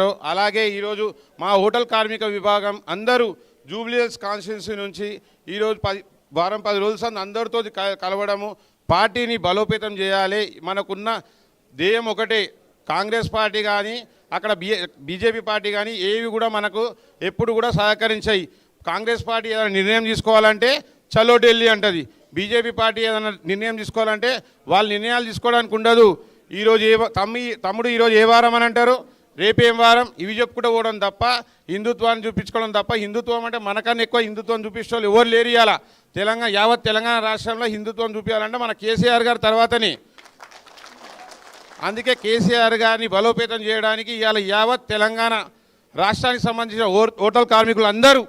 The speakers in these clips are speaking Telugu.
అలాగే ఈరోజు మా హోటల్ కార్మిక విభాగం అందరూ జూబ్లీహిల్స్ కాన్స్టిట్యున్సీ నుంచి ఈరోజు పది వారం పది రోజుల సంది అందరితో క- కలవడము పార్టీని బలోపేతం చేయాలి. మనకున్న ధ్యేయం ఒకటే కాంగ్రెస్ పార్టీ కానీ అక్కడ బీజేపీ పార్టీ కానీ ఏవి కూడా మనకు ఎప్పుడు కూడా సహకరించాయి. కాంగ్రెస్ పార్టీ ఏదైనా నిర్ణయం తీసుకోవాలంటే చలో ఢిల్లీ అంటది. బీజేపీ పార్టీ ఏదైనా నిర్ణయం తీసుకోవాలంటే వాళ్ళు నిర్ణయాలు తీసుకోవడానికి ఉండదు. ఈరోజు ఏ తమ్మి తమ్ముడు ఈరోజు ఏ వారం అని అంటారు? రేపేం వారం? ఇవి చెప్పుకుంటూ పోవడం తప్ప హిందుత్వాన్ని చూపించుకోవడం తప్ప హిందుత్వం అంటే మనకన్నా ఎక్కువ హిందుత్వం చూపించే వాళ్ళు ఎవరు లేరు ఇవాళ తెలంగాణ యావత్ తెలంగాణ రాష్ట్రంలో హిందుత్వం చూపించాలంటే మన కేసీఆర్ గారి తర్వాతనే. అందుకే కేసీఆర్ గారిని బలోపేతం చేయడానికి ఇవాళ యావత్ తెలంగాణ రాష్ట్రానికి సంబంధించిన హోటల్ కార్మికులు అందరూ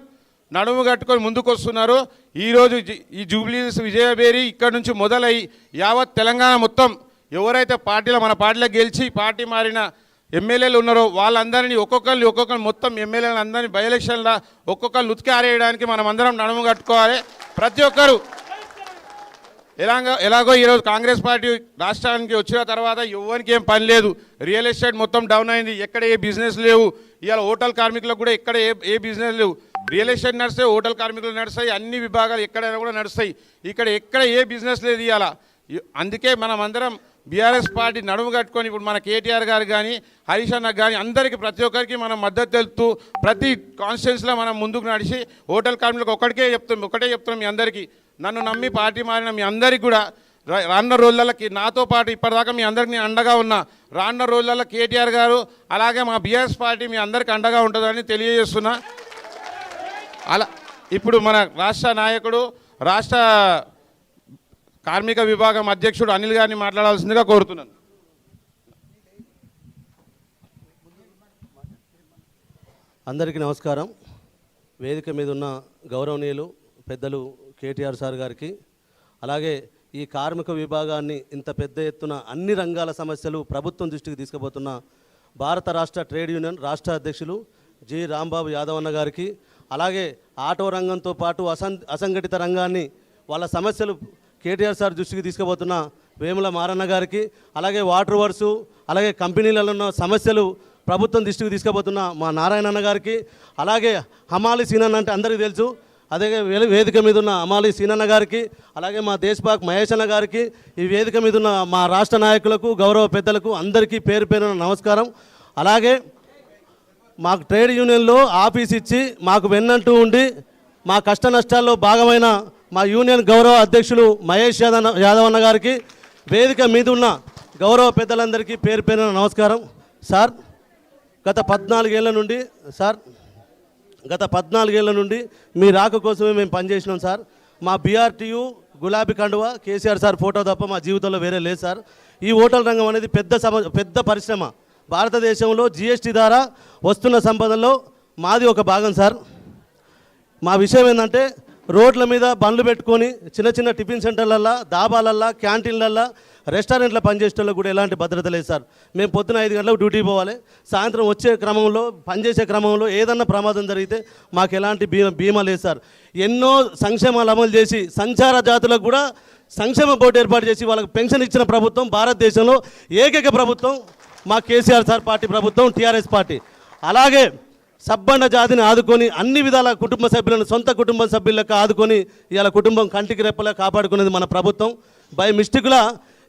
నడుము కట్టుకొని ముందుకు వస్తున్నారు ఈరోజు ఈ జూబ్లీస్ విజయబేరి ఇక్కడ నుంచి మొదలై యావత్ తెలంగాణ మొత్తం ఎవరైతే పార్టీలో మన పార్టీలో గెలిచి పార్టీ మారిన ఎమ్మెల్యేలు ఉన్నారో వాళ్ళందరినీ ఒక్కొక్కరిని ఒక్కొక్కరిని మొత్తం ఎమ్మెల్యేలను అందరినీ బై ఎలక్షన్లో ఒక్కొక్కరిని ఉతికి ఆరేయడానికి మనం అందరం నడుము కట్టుకోవాలి. ప్రతి ఒక్కరు. ఎలాగో ఎలాగో ఈరోజు కాంగ్రెస్ పార్టీ రాష్ట్రానికి వచ్చిన తర్వాత ఎవరికి ఏం పని లేదు. రియల్ ఎస్టేట్ మొత్తం డౌన్ అయింది. ఎక్కడ ఏ బిజినెస్ లేవు. ఇవాళ హోటల్ కార్మికులకు కూడా ఎక్కడ ఏ ఏ బిజినెస్ లేవు. రియల్ ఎస్టేట్ నడుస్తాయి హోటల్ కార్మికులు నడుస్తాయి. అన్ని విభాగాలు ఎక్కడైనా కూడా నడుస్తాయి. ఇక్కడ ఎక్కడ ఏ బిజినెస్ లేదు ఇవాళ. అందుకే మనం అందరం బీఆర్ఎస్ పార్టీ నడుము కట్టుకొని ఇప్పుడు మన కేటీఆర్ గారు కానీ హరీష్ అన్న కానీ అందరికీ ప్రతి ఒక్కరికి మనం మద్దతు తెలుపుతూ ప్రతి కాన్స్టిట్యున్సీలో మనం ముందుకు నడిచి హోటల్ కార్మికులకు ఒకటికే చెప్తాం ఒకటే చెప్తున్నాం మీ అందరికీ. నన్ను నమ్మి పార్టీ మారిన మీ అందరికీ కూడా రా- రోజులకి నాతో పాటు ఇప్పటిదాకా మీ అందరికి నేను అండగా ఉన్నా. రాన్న రోజులలో కేటీఆర్ గారు అలాగే మా బీఆర్ఎస్ పార్టీ మీ అందరికి అండగా ఉంటుందని తెలియజేస్తున్నా. అలా ఇప్పుడు మన రాష్ట్ర నాయకుడు రాష్ట్ర కార్మిక విభాగం అధ్యక్షుడు అనిల్ గారిని మాట్లాడాల్సిందిగా కోరుతున్నాను. అందరికీ నమస్కారం. వేదిక మీద ఉన్న గౌరవనీయులు పెద్దలు కేటీఆర్ సార్ గారికి అలాగే ఈ కార్మిక విభాగాన్ని ఇంత పెద్ద ఎత్తున అన్ని రంగాల సమస్యలు ప్రభుత్వం దృష్టికి తీసుకుపోతున్న భారత రాష్ట్ర ట్రేడ్ యూనియన్ రాష్ట్ర అధ్యక్షులు జి. రాంబాబు యాదవ్ అన్న గారికి అలాగే ఆటో రంగంతో పాటు అసం అసంఘటిత రంగాన్ని వాళ్ళ సమస్యలు కేటీఆర్ సార్ దృష్టికి తీసుకుపోతున్న వేముల మారన్న గారికి అలాగే వాటర్ వర్సు అలాగే కంపెనీలలో ఉన్న సమస్యలు ప్రభుత్వం దృష్టికి తీసుకుపోతున్న మా నారాయణన్న గారికి అలాగే హమాలి సీనన్న అంటే అందరికీ తెలుసు. అదే వే- వేదిక మీద ఉన్న అమాలి సీనన్న గారికి అలాగే మా దేశపాక్ మహేష్ అన్న గారికి ఈ వేదిక మీద ఉన్న మా రాష్ట్ర నాయకులకు గౌరవ పెద్దలకు అందరికీ పేరు పేరున నమస్కారం. అలాగే మాకు ట్రేడ్ యూనియన్లో ఆఫీస్ ఇచ్చి మాకు వెన్నంటూ ఉండి మా కష్ట నష్టాల్లో భాగమైన మా యూనియన్ గౌరవ అధ్యక్షులు మహేష్ యాదవ్ యాదవ్ అన్న గారికి వేదిక మీద ఉన్న గౌరవ పెద్దలందరికీ పేరు పేరున నమస్కారం. సార్ గత పద్నాలుగేళ్ళ నుండి సార్ గత పద్నాలుగేళ్ళ నుండి మీ రాక కోసమే మేము పనిచేసినాం సార్. మా బీఆర్టీయు గులాబీ కండువ కేసీఆర్ సార్ ఫోటో తప్ప మా జీవితంలో వేరే లేదు సార్. ఈ హోటల్ రంగం అనేది పెద్ద సమ పెద్ద పరిశ్రమ. భారతదేశంలో జిఎస్టీ ద్వారా వస్తున్న సంపదలో మాది ఒక భాగం సార్. మా విషయం ఏంటంటే రోడ్ల మీద బండ్లు పెట్టుకొని చిన్న చిన్న టిఫిన్ సెంటర్లల్లో దాబాలల్లో క్యాంటీన్లల్లో రెస్టారెంట్లో పనిచేసేటోళ్ళకి కూడా ఎలాంటి భద్రత లేదు సార్. మేము పొద్దున ఐదు గంటలకు డ్యూటీ పోవాలి. సాయంత్రం వచ్చే క్రమంలో పనిచేసే క్రమంలో ఏదన్నా ప్రమాదం జరిగితే మాకు ఎలాంటి బీమా బీమా లేదు సార్. ఎన్నో సంక్షేమాలు అమలు చేసి సంచార జాతులకు కూడా సంక్షేమ బోర్డు ఏర్పాటు చేసి వాళ్ళకి పెన్షన్ ఇచ్చిన ప్రభుత్వం భారతదేశంలో ఏకైక ప్రభుత్వం మా కేసీఆర్ సార్ పార్టీ ప్రభుత్వం టీఆర్ఎస్ పార్టీ. అలాగే సబ్బండ జాతిని ఆదుకొని అన్ని విధాల కుటుంబ సభ్యులను సొంత కుటుంబ సభ్యులకు ఆదుకొని ఇవాళ కుటుంబం కంటికి రెప్పలా కాపాడుకునేది మన ప్రభుత్వం. బై మిస్టేక్లా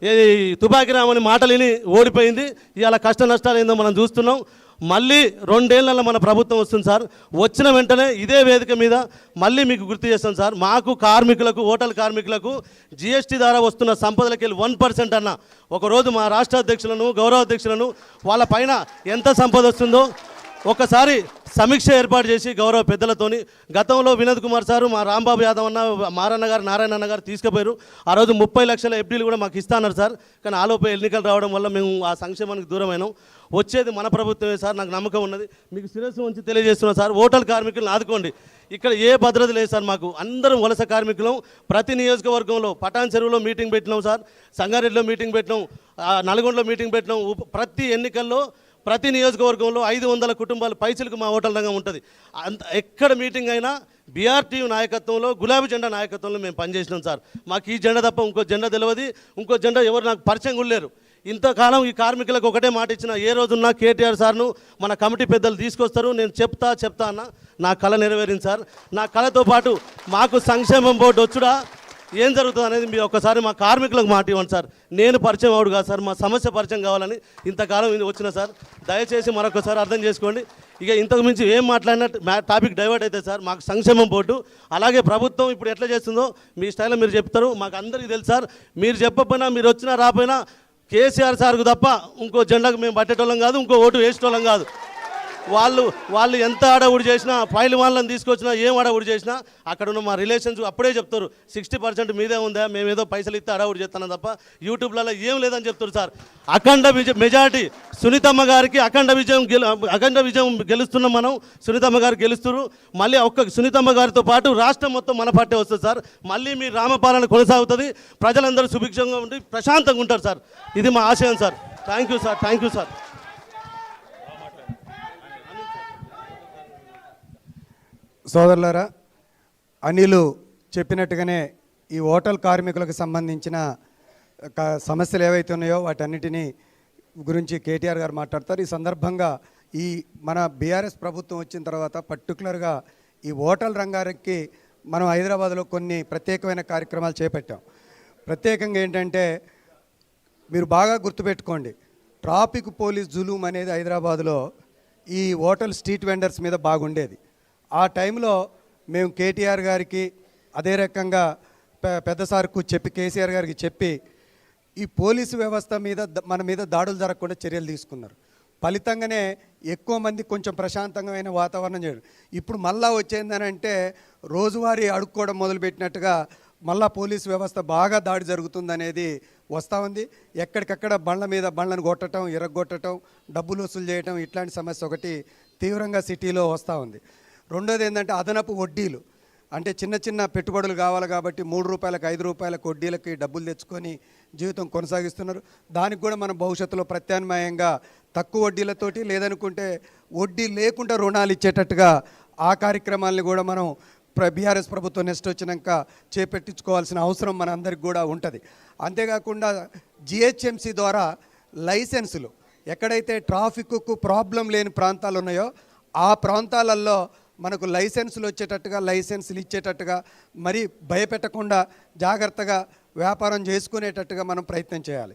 ఈ తుపాకి రామని మాటలు విని ఓడిపోయింది. ఇవాళ కష్ట నష్టాలు ఏందో మనం చూస్తున్నాం. మళ్ళీ రెండేళ్ళలో మన ప్రభుత్వం వస్తుంది సార్. వచ్చిన వెంటనే ఇదే వేదిక మీద మళ్ళీ మీకు గుర్తు చేస్తాం సార్. మాకు కార్మికులకు హోటల్ కార్మికులకు జిఎస్టీ ద్వారా వస్తున్న సంపదలకి వెళ్ళి వన్ పర్సెంట్ అన్న. ఒకరోజు మా రాష్ట్ర అధ్యక్షులను గౌరవ అధ్యక్షులను వాళ్ళ పైన ఎంత సంపద వస్తుందో ఒకసారి సమీక్ష ఏర్పాటు చేసి గౌరవ పెద్దలతోని గతంలో వినోద్ కుమార్ సారు మా రాంబాబు యాదవ్ అన్న మారన్న గారు నారాయణ అన్న గారు తీసుకుపోయారు. ఆ రోజు ముప్పై లక్షల ఎఫ్డీలు కూడా మాకు ఇస్తాన్నారు సార్. కానీ ఆలోపే ఎన్నికలు రావడం వల్ల మేము ఆ సంక్షేమానికి దూరమైనాం వచ్చేది మన ప్రభుత్వమే సార్ నాకు నమ్మకం ఉన్నది. మీకు శిరస్సు ఉంచి తెలియజేస్తున్నాం సార్. హోటల్ కార్మికులను ఆదుకోండి. ఇక్కడ ఏ భద్రత లేదు సార్ మాకు. అందరం వలస కార్మికులం. ప్రతి నియోజకవర్గంలో పటాన్ చెరువులో మీటింగ్ పెట్టినాం సార్. సంగారెడ్డిలో మీటింగ్ పెట్టినాం. నల్గొండలో మీటింగ్ పెట్టినాం. ప్రతి ఎన్నికల్లో ప్రతి నియోజకవర్గంలో ఐదు వందల కుటుంబాలు పైసలకు మా హోటల్ రంగం ఉంటుంది. అంత ఎక్కడ మీటింగ్ అయినా బీఆర్టీ నాయకత్వంలో గులాబీ జెండా నాయకత్వంలో మేము పనిచేసినాం సార్. మాకు ఈ జెండా తప్ప ఇంకో జెండా తెలియదు ఇంకో జెండా ఎవరు నాకు పరిచయం కూడా లేరు. ఇంతకాలం ఈ కార్మికులకు ఒకటే మాట ఇచ్చిన ఏ రోజున్నా కేటీఆర్ సార్ను మన కమిటీ పెద్దలు తీసుకొస్తారు. నేను చెప్తా చెప్తా అన్న నా కళ నెరవేరింది సార్. నా కళతో పాటు మాకు సంక్షేమం బోర్డు వచ్చుడా ఏం జరుగుతుంది అనేది మీరు ఒక్కసారి మా కార్మికులకు మాట ఇవ్వండి సార్. నేను పరిచయం అవుడు కాదు సార్ మా సమస్య పరిచయం కావాలని ఇంతకాలం ఇది వచ్చిన సార్. దయచేసి మరొకసారి అర్థం చేసుకోండి. ఇక ఇంతకు మించి ఏం మాట్లాడినా మా టాపిక్ డైవర్ట్ అవుతుంది సార్ మాకు సంక్షేమం బోర్డు అలాగే ప్రభుత్వం ఇప్పుడు ఎట్లా చేస్తుందో మీ స్టైల్లో మీరు చెప్తారు మాకు అందరికీ తెలుసు సార్. మీరు చెప్పకపోయినా మీరు వచ్చినా రాపోయినా కేసీఆర్ సార్కు తప్ప ఇంకో జెండాకు మేము పట్టేటోళ్ళం కాదు ఇంకో ఓటు వేసేటోళ్ళం కాదు. వాళ్ళు వాళ్ళు ఎంత అడవుడు చేసినా ఫైల్ వాళ్ళని తీసుకొచ్చినా ఏం అడవుడు చేసినా అక్కడ ఉన్న మా రిలేషన్స్ అప్పుడే చెప్తారు సిక్స్టీ పర్సెంట్ మీదే ఉందా? మేము ఏదో పైసలు ఇస్తే అడవుడు చేస్తాను తప్ప యూట్యూబ్లలో ఏం లేదని చెప్తారు సార్. అఖండ విజయ మెజార్టీ సునీతమ్మ గారికి అఖండ విజయం గెలు అఖండ విజయం గెలుస్తున్నాం మనం సునీతమ్మ గారు గెలుస్తారు. మళ్ళీ ఒక్క సునీతమ్మ గారితో పాటు రాష్ట్రం మొత్తం మన పార్టీ వస్తుంది సార్. మళ్ళీ మీ రామపాలన కొనసాగుతుంది. ప్రజలందరూ సుభిక్షంగా ఉండి ప్రశాంతంగా ఉంటారు సార్. ఇది మా ఆశయం sir. Thank you sir thank you sir. సోదరులారా అనిలు చెప్పినట్టుగానే ఈ హోటల్ కార్మికులకు సంబంధించిన సమస్యలు ఏవైతే ఉన్నాయో వాటన్నిటినీ గురించి కేటీఆర్ గారు మాట్లాడతారు. ఈ సందర్భంగా ఈ మన బీఆర్ఎస్ ప్రభుత్వం వచ్చిన తర్వాత పర్టికులర్గా ఈ హోటల్ రంగానికి మనం హైదరాబాద్లో కొన్ని ప్రత్యేకమైన కార్యక్రమాలు చేపట్టాం. ప్రత్యేకంగా ఏంటంటే మీరు బాగా గుర్తుపెట్టుకోండి ట్రాఫిక్ పోలీస్ జులూమ్ అనేది హైదరాబాద్లో ఈ హోటల్ స్ట్రీట్ వెండర్స్ మీద బాగుండేది. ఆ టైంలో మేము కేటీఆర్ గారికి అదే రకంగా పె- పెద్ద సార్కు చెప్పి కేసీఆర్ గారికి చెప్పి ఈ పోలీసు వ్యవస్థ మీద మన మీద దాడులు జరగకుండా చర్యలు తీసుకున్నారు. ఫలితంగానే ఎక్కువ మంది కొంచెం ప్రశాంతమైన వాతావరణం చేయడం ఇప్పుడు మళ్ళా వచ్చేందని అంటే రోజువారీ అడుక్కోవడం మొదలుపెట్టినట్టుగా మళ్ళా పోలీసు వ్యవస్థ బాగా దాడి జరుగుతుందనేది వస్తూ ఉంది. ఎక్కడికక్కడ బండ్ల మీద బండ్లను కొట్టడం ఇరగొట్టడం డబ్బులు వసూలు చేయటం ఇట్లాంటి సమస్య ఒకటి తీవ్రంగా సిటీలో వస్తూ ఉంది. రెండోది ఏంటంటే అదనపు వడ్డీలు. అంటే చిన్న చిన్న పెట్టుబడులు కావాలి కాబట్టి మూడు రూపాయలకు ఐదు రూపాయలకు వడ్డీలకి డబ్బులు తెచ్చుకొని జీవితం కొనసాగిస్తున్నారు. దానికి కూడా మనం భవిష్యత్తులో ప్రత్యామ్నాయంగా తక్కువ వడ్డీలతోటి లేదనుకుంటే వడ్డీ లేకుండా రుణాలు ఇచ్చేటట్టుగా ఆ కార్యక్రమాల్ని కూడా మనం ప్ర బీఆర్ఎస్ ప్రభుత్వం నెక్స్ట్ వచ్చినాక చేపెట్టించుకోవాల్సిన అవసరం మన అందరికి కూడా ఉంటుంది. అంతేకాకుండా జిహెచ్ఎంసీ ద్వారా లైసెన్సులు. ఎక్కడైతే ట్రాఫిక్కు ప్రాబ్లం లేని ప్రాంతాలు ఉన్నాయో ఆ ప్రాంతాలలో మనకు లైసెన్సులు వచ్చేటట్టుగా లైసెన్సులు ఇచ్చేటట్టుగా మరి భయపెట్టకుండా జాగ్రత్తగా వ్యాపారం చేసుకునేటట్టుగా మనం ప్రయత్నం చేయాలి.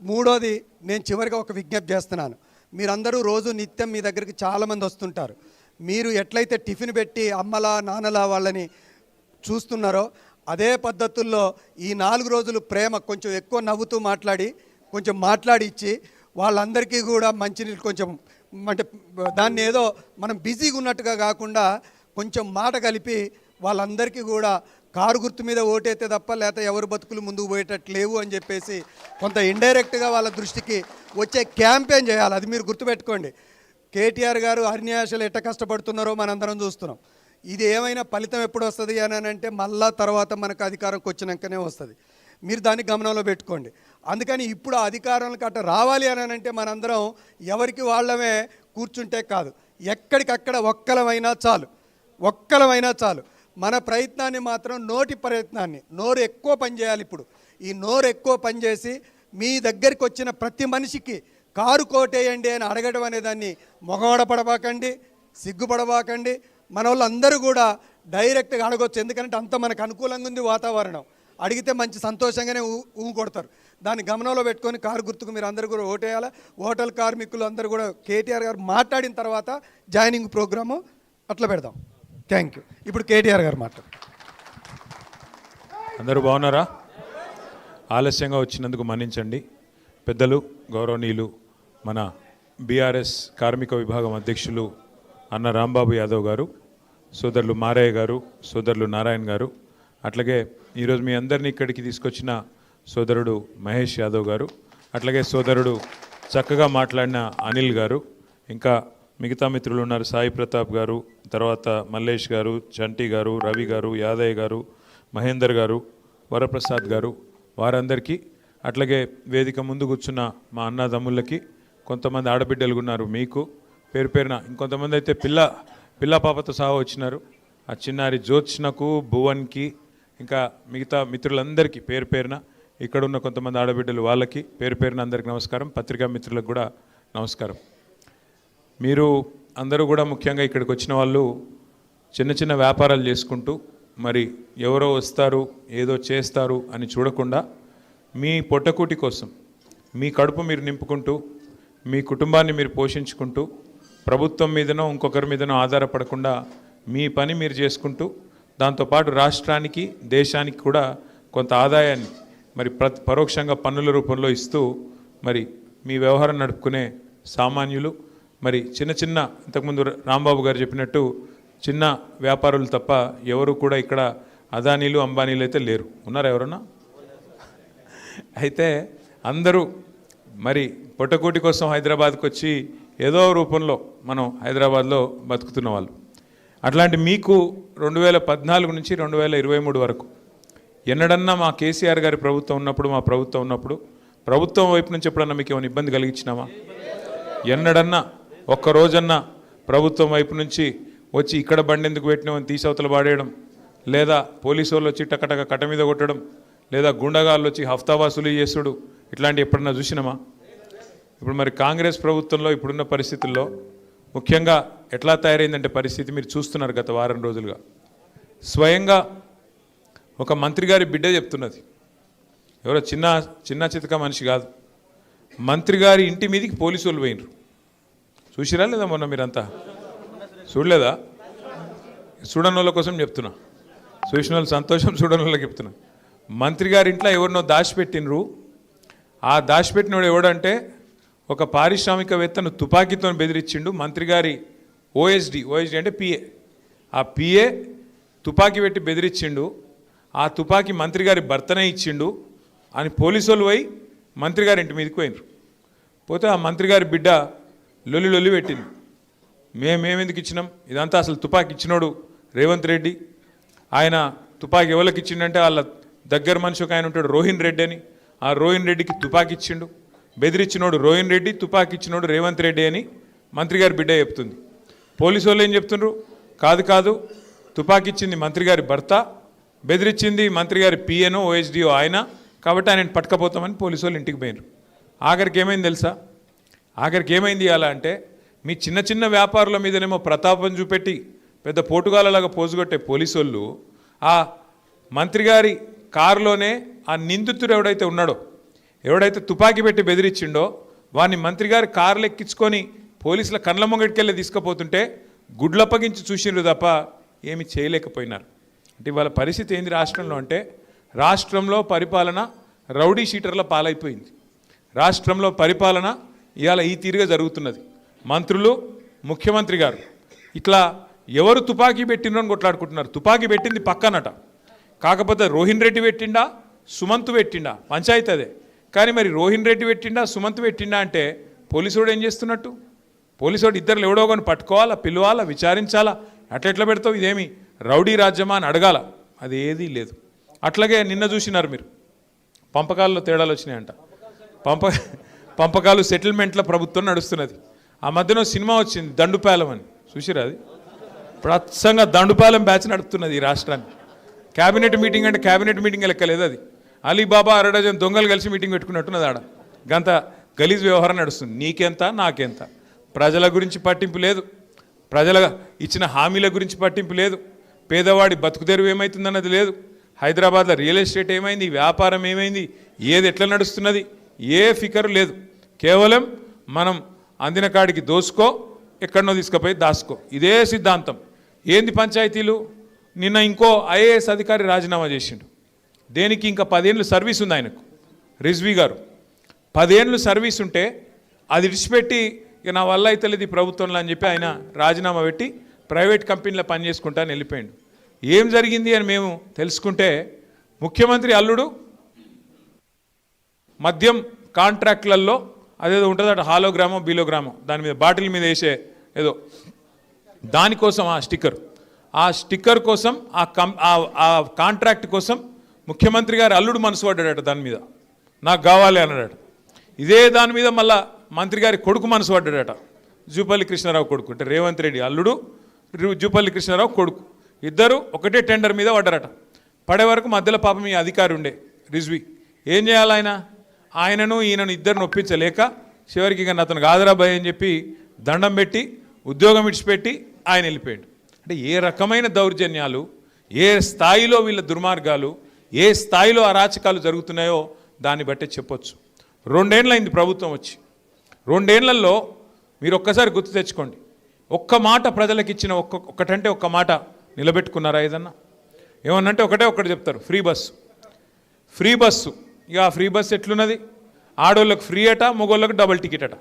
మూడోది నేను చివరిగా ఒక విజ్ఞప్తి చేస్తున్నాను. మీరందరూ రోజు నిత్యం మీ దగ్గరికి చాలామంది వస్తుంటారు. మీరు ఎట్లయితే టిఫిన్ పెట్టి అమ్మలా నాన్నలా వాళ్ళని చూస్తున్నారో అదే పద్ధతుల్లో ఈ నాలుగు రోజులు ప్రేమ కొంచెం ఎక్కువ నవ్వుతూ మాట్లాడి కొంచెం మాట్లాడి ఇచ్చి వాళ్ళందరికీ కూడా మంచినీళ్ళు కొంచెం అంటే దాన్ని ఏదో మనం బిజీగా ఉన్నట్టుగా కాకుండా కొంచెం మాట కలిపి వాళ్ళందరికీ కూడా కారు గుర్తు మీద ఓటైతే తప్ప లేకపోతే ఎవరు బతుకులు ముందుకు పోయేటట్టు లేవు అని చెప్పేసి కొంత ఇండైరెక్ట్గా వాళ్ళ దృష్టికి వచ్చే క్యాంపెయిన్ చేయాలి. అది మీరు గుర్తుపెట్టుకోండి. కేటీఆర్ గారు అన్యాయాశాలు ఎట్ట కష్టపడుతున్నారో మనందరం చూస్తున్నాం. ఇది ఏమైనా ఫలితం ఎప్పుడు వస్తుంది అని అంటే మళ్ళా తర్వాత మనకు అధికారంకి వచ్చినాకనే వస్తుంది. మీరు దాన్ని గమనంలో పెట్టుకోండి. అందుకని ఇప్పుడు ఆ అధికారంలోకి అట్ట రావాలి అని అంటే మనందరం ఎవరికి వాళ్ళమే కూర్చుంటే కాదు. ఎక్కడికక్కడ ఒక్కలమైనా చాలు. ఒక్కలమైనా చాలు. మన ప్రయత్నాన్ని మాత్రం నోటి ప్రయత్నాన్ని నోరు ఎక్కువ పనిచేయాలి ఇప్పుడు. ఈ నోరు ఎక్కువ పనిచేసి మీ దగ్గరికి వచ్చిన ప్రతి మనిషికి కారు కోటేయండి అని అడగడం అనే దాన్ని మొగవడపడబాకండి సిగ్గుపడబాకండి. మన వాళ్ళందరూ కూడా డైరెక్ట్గా అడగొచ్చు. ఎందుకంటే అంత మనకు అనుకూలంగా ఉంది వాతావరణం. అడిగితే మంచి సంతోషంగానే ఊ కొడతారు. దాన్ని గమనంలో పెట్టుకొని కారు గుర్తుకు మీరు అందరూ కూడా ఓటేయాలి? హోటల్ కార్మికులు అందరూ కూడా కేటీఆర్ గారు మాట్లాడిన తర్వాత జాయినింగ్ ప్రోగ్రాము అట్లా పెడదాం. Thank you. ఇప్పుడు కేటీఆర్ గారు మాట్లాడు. అందరూ బాగున్నారా? ఆలస్యంగా వచ్చినందుకు మన్నించండి. పెద్దలు గౌరవనీయులు మన బీఆర్ఎస్ కార్మిక విభాగం అధ్యక్షులు అన్న రాంబాబు యాదవ్ గారు సోదరులు మారయ్య గారు సోదరులు నారాయణ గారు అట్లాగే ఈరోజు మీ అందరినీ ఇక్కడికి తీసుకొచ్చిన సోదరుడు మహేష్ యాదవ్ గారు అట్లాగే సోదరుడు చక్కగా మాట్లాడిన అనిల్ గారు ఇంకా మిగతా మిత్రులు ఉన్నారు సాయి ప్రతాప్ గారు తర్వాత మల్లేష్ గారు చంటి గారు రవి గారు యాదయ్య గారు మహేందర్ గారు వరప్రసాద్ గారు వారందరికీ అట్లాగే వేదిక ముందు కూర్చున్న మా అన్నదమ్ములకి కొంతమంది ఆడబిడ్డలు ఉన్నారు మీకు పేరు పేరున ఇంకొంతమంది అయితే పిల్ల పిల్ల పాపతో సహా వచ్చినారు. ఆ చిన్నారి జ్యోత్స్నకు భువన్కి ఇంకా మిగతా మిత్రులందరికీ పేరు పేరున ఇక్కడ ఉన్న కొంతమంది ఆడబిడ్డలు వాళ్ళకి పేరు పేరున అందరికి నమస్కారం పత్రికా మిత్రులకు కూడా నమస్కారం. మీరు అందరూ కూడా ముఖ్యంగా ఇక్కడికి వచ్చిన వాళ్ళు చిన్న చిన్న వ్యాపారాలు చేసుకుంటూ మరి ఎవరో వస్తారు ఏదో చేస్తారు అని చూడకుండా మీ పొట్టకూటి కోసం మీ కడుపు మీరు నింపుకుంటూ మీ కుటుంబాన్ని మీరు పోషించుకుంటూ ప్రభుత్వం మీదనో ఇంకొకరి మీదనో ఆధారపడకుండా మీ పని మీరు చేసుకుంటూ దాంతోపాటు రాష్ట్రానికి దేశానికి కూడా కొంత ఆదాయాన్ని మరి ప్రతి పరోక్షంగా పన్నుల రూపంలో ఇస్తూ మరి మీ వ్యవహారం నడుపుకునే సామాన్యులు మరి చిన్న చిన్న ఇంతకుముందు రాంబాబు గారు చెప్పినట్టు చిన్న వ్యాపారులు తప్ప ఎవరు కూడా ఇక్కడ అదానీలు అంబానీలు అయితే లేరు. ఉన్నారా ఎవరన్నా? అయితే అందరూ మరి పొట్టకూటి కోసం హైదరాబాద్కి వచ్చి ఏదో రూపంలో మనం హైదరాబాద్లో బతుకుతున్న వాళ్ళు. అట్లాంటి మీకు రెండు వేల పద్నాలుగు నుంచి రెండు వేల ఇరవై మూడు వరకు ఎన్నడన్నా మా కేసీఆర్ గారి ప్రభుత్వం ఉన్నప్పుడు మా ప్రభుత్వం ఉన్నప్పుడు ప్రభుత్వం వైపు నుంచి ఎప్పుడన్నా మీకు ఏమైనా ఇబ్బంది కలిగించినామా ఎన్నడన్నా ఒక్క రోజన్నా ప్రభుత్వం వైపు నుంచి వచ్చి ఇక్కడ బండి ఎందుకు పెట్టినామని తీసవతలు పాడేయడం లేదా పోలీసు వాళ్ళు వచ్చి టకటక కట్ట మీద కొట్టడం లేదా గుండగాళ్ళు వచ్చి హఫ్తా వసూలు చేసుడు ఇట్లాంటి ఎప్పుడన్నా చూసినామా? ఇప్పుడు మరి కాంగ్రెస్ ప్రభుత్వంలో ఇప్పుడున్న పరిస్థితుల్లో ముఖ్యంగా ఎట్లా తయారైందంటే పరిస్థితి మీరు చూస్తున్నారు గత వారం రోజులుగా. స్వయంగా ఒక మంత్రి గారి బిడ్డ చెప్తున్నది. ఎవరో చిన్న చిన్న చితక మనిషి కాదు. మంత్రి గారి ఇంటి మీదకి పోలీసు వాళ్ళు పోయినరు. చూసిరా లేదా మొన్న మీరంతా? చూడలేదా? చూడని వాళ్ళ కోసం చెప్తున్నా. చూసిన వాళ్ళు సంతోషం చూడని వాళ్ళకి చెప్తున్నా. మంత్రి గారి ఇంట్లో ఎవరినో దాచిపెట్టినరు. ఆ దాచిపెట్టినోడు ఎవడంటే ఒక పారిశ్రామికవేత్తను తుపాకీతో బెదిరించిండు మంత్రి గారి ఓఎస్డి ఓఎస్డి అంటే పిఏ ఆ పిఏ తుపాకీ పెట్టి బెదిరించిండు ఆ తుపాకీ మంత్రి గారి భర్తనే ఇచ్చిండు అని పోలీసు వాళ్ళు పోయి మంత్రి గారి ఇంటి మీదకి పోయినరు పోతే ఆ మంత్రి గారి బిడ్డ లొల్లి లొల్లి పెట్టింది. మేమేమెందుకు ఇచ్చినాం? ఇదంతా అసలు తుపాకీ ఇచ్చినోడు రేవంత్ రెడ్డి. ఆయన తుపాకీ ఎవరికి ఇచ్చిండంటే వాళ్ళ దగ్గర మనిషి ఒక ఆయన ఉంటాడు రోహిన్ రెడ్డి అని. ఆ రోహిన్ రెడ్డికి తుపాకీ ఇచ్చిండు. బెదిరించినోడు రోహిన్ రెడ్డి తుపాకీ ఇచ్చినోడు రేవంత్ రెడ్డి అని మంత్రి గారి బిడ్డ చెప్తుంది. పోలీసు వాళ్ళు ఏం చెప్తుండ్రు? కాదు కాదు. తుపాకీ ఇచ్చింది మంత్రి గారి భర్త బెదిరించింది మంత్రి గారి పిఎనో ఓఎస్డిఓ ఆయన. కాబట్టి ఆయన పట్టుకపోతామని పోలీసు వాళ్ళు ఇంటికి పోయినారు ఆఖరికి ఏమైంది తెలుసా? ఆఖరికి ఏమైంది అలా అంటే మీ చిన్న చిన్న వ్యాపారుల మీదనేమో ప్రతాపం చూపెట్టి పెద్ద పోటుగాలలాగా పోజుగొట్టే పోలీసు వాళ్ళు ఆ మంత్రి గారి కారులోనే ఆ నిందితుడు ఎవడైతే ఉన్నాడో ఎవడైతే తుపాకీ పెట్టి బెదిరించిండో వాడిని మంత్రి గారి కారులు ఎక్కించుకొని పోలీసుల కండ్ల ముంగటికెళ్ళి తీసుకుపోతుంటే గుడ్లప్పగించి చూసిండ్రు తప్ప ఏమి చేయలేకపోయినారు. అంటే ఇవాళ పరిస్థితి ఏంది రాష్ట్రంలో అంటే రాష్ట్రంలో పరిపాలన రౌడీ షీటర్ల పాలైపోయింది. రాష్ట్రంలో పరిపాలన ఇవాళ ఈ తీరుగా జరుగుతున్నది. మంత్రులు ముఖ్యమంత్రి గారు ఇట్లా ఎవరు తుపాకీ పెట్టిండ్రు అని కొట్లాడుకుంటున్నారు. తుపాకీ పెట్టింది పక్కనట. కాకపోతే రోహిన్ రెడ్డి పెట్టిండా సుమంత్ పెట్టిండా? పంచాయతీ అదే. కానీ మరి రోహిన్ రెడ్డి పెట్టిండా సుమంత్ పెట్టిండా అంటే పోలీసుడు ఏం చేస్తున్నట్టు? పోలీసోడు ఇద్దరు ఎవడో కానీ పట్టుకోవాలా పిలవాలా విచారించాలా? అట్లా ఎట్లా పెడతావు? ఇదేమి? రౌడీ రాజ్యమా అని అడగాల. అది ఏదీ లేదు. అట్లాగే నిన్న చూసినారు మీరు. పంపకాల్లో తేడాలు వచ్చినాయంట. పంప పంపకాలు సెటిల్మెంట్ల ప్రభుత్వం నడుస్తున్నది. ఆ మధ్యన సినిమా వచ్చింది దండుపాలెం అని. చూసిరా అది? ఇప్పుడు దండుపాలెం బ్యాచ్ నడుపుతున్నది ఈ రాష్ట్రాన్ని. క్యాబినెట్ మీటింగ్ అంటే క్యాబినెట్ మీటింగ్ లెక్కలేదు అది. అలీబాబా అరడజన్ దొంగలు కలిసి మీటింగ్ పెట్టుకున్నట్టున్నది ఆడ. గంత గలీజ్ వ్యవహారం నడుస్తుంది. నీకెంత నాకెంత? ప్రజల గురించి పట్టింపు లేదు. ప్రజల ఇచ్చిన హామీల గురించి పట్టింపు లేదు. పేదవాడి బతుకుదెరువు ఏమవుతుందన్నది లేదు. హైదరాబాద్లో రియల్ ఎస్టేట్ ఏమైంది? వ్యాపారం ఏమైంది? ఏది ఎట్లా నడుస్తున్నది? ఏ ఫికరు లేదు. కేవలం మనం అందిన కాడికి దోసుకో ఎక్కడనో తీసుకుపోయి దాసుకో ఇదే సిద్ధాంతం. ఏంది పంచాయతీలు? నిన్న ఇంకో ఐఏఎస్ అధికారి రాజీనామా చేసిండు. దేనికి ఇంకా పదేళ్ళు సర్వీస్ ఉంది ఆయనకు? రిజ్వీ గారు. పదేళ్ళు సర్వీస్ ఉంటే అది విడిచిపెట్టి ఇక నా వల్ల అయితే లేదు ఈ ప్రభుత్వంలో అని చెప్పి ఆయన రాజీనామా పెట్టి ప్రైవేట్ కంపెనీలో పనిచేసుకుంటా అని వెళ్ళిపోయాడు. ఏం జరిగింది అని మేము తెలుసుకుంటే ముఖ్యమంత్రి అల్లుడు మద్యం కాంట్రాక్ట్లలో అదేదో ఉంటుంది అటు హాలోగ్రామో బీలోగ్రామో దాని మీద బాటిల్ మీద వేసే ఏదో దానికోసం ఆ స్టిక్కర్. ఆ స్టిక్కర్ కోసం ఆ కం ఆ- కాంట్రాక్ట్ కోసం ముఖ్యమంత్రి గారు అల్లుడు మనసు పడ్డాడట దాని మీద. నాకు కావాలి అన్నాడు ఇదే దాని మీద మళ్ళీ మంత్రి గారి కొడుకు మనసు పడ్డాడట. జూపల్లి కృష్ణారావు కొడుకు అంటే రేవంత్ రెడ్డి అల్లుడు జూపల్లి కృష్ణారావు కొడుకు. ఇద్దరు ఒకటే టెండర్ మీద పడ్డారట. పడే వరకు మధ్యలో పాపం ఈ అధికారి ఉండే రిజ్వి. ఏం చేయాలి ఆయన? ఆయనను ఈయనను ఇద్దరిని ఒప్పించలేక చివరికి ఇక అతను గాదరాబాయ్ అని చెప్పి దండం పెట్టి ఉద్యోగం ఇడిచిపెట్టి ఆయన వెళ్ళిపోయాడు. అంటే ఏ రకమైన దౌర్జన్యాలు ఏ స్థాయిలో వీళ్ళ దుర్మార్గాలు ఏ స్థాయిలో అరాచకాలు జరుగుతున్నాయో దాన్ని బట్టే చెప్పొచ్చు. రెండేళ్ళైంది ప్రభుత్వం వచ్చి. రెండేళ్ళలో మీరు ఒక్కసారి గుర్తు తెచ్చుకోండి. ఒక్క మాట ప్రజలకు ఇచ్చిన ఒక్క ఒక్కటంటే ఒక్క మాట నిలబెట్టుకున్నారా ఏదన్నా? ఏమన్నంటే ఒకటే ఒకటి చెప్తారు ఫ్రీ బస్సు ఫ్రీ బస్సు ఇక ఆ ఫ్రీ బస్సు ఎట్లున్నది? ఆడోళ్ళకి ఫ్రీ అట మగోళ్ళకి డబల్ టికెట్ అట.